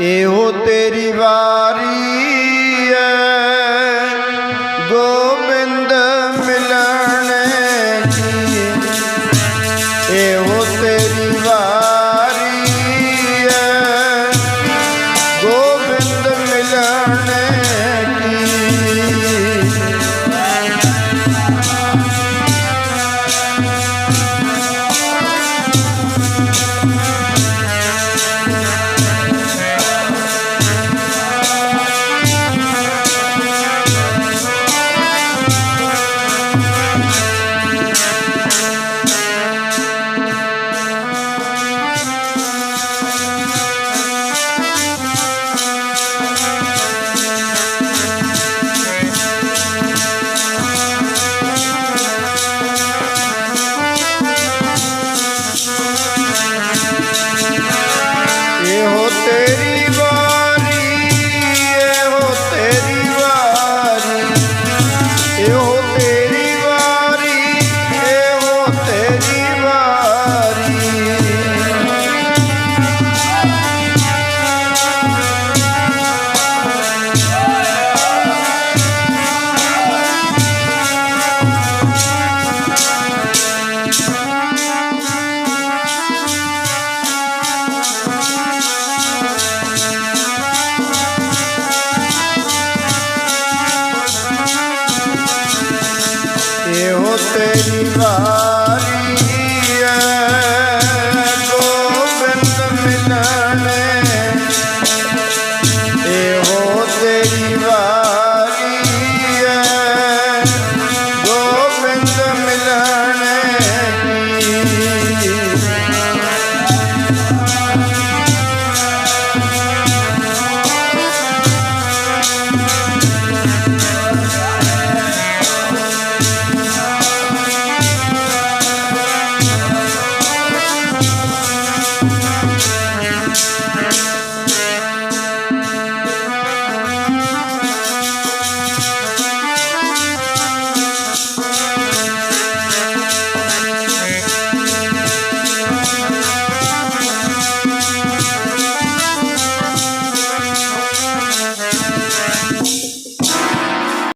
ਇਹੋ ਤੇਰੀ ਵਾਰੀ ਹੈ ਗੋਬਿੰਦ ਮਿਲਣ ਦੀ ਇਹੋ ਤੇਰੀ ਵਾਰੀ ਐ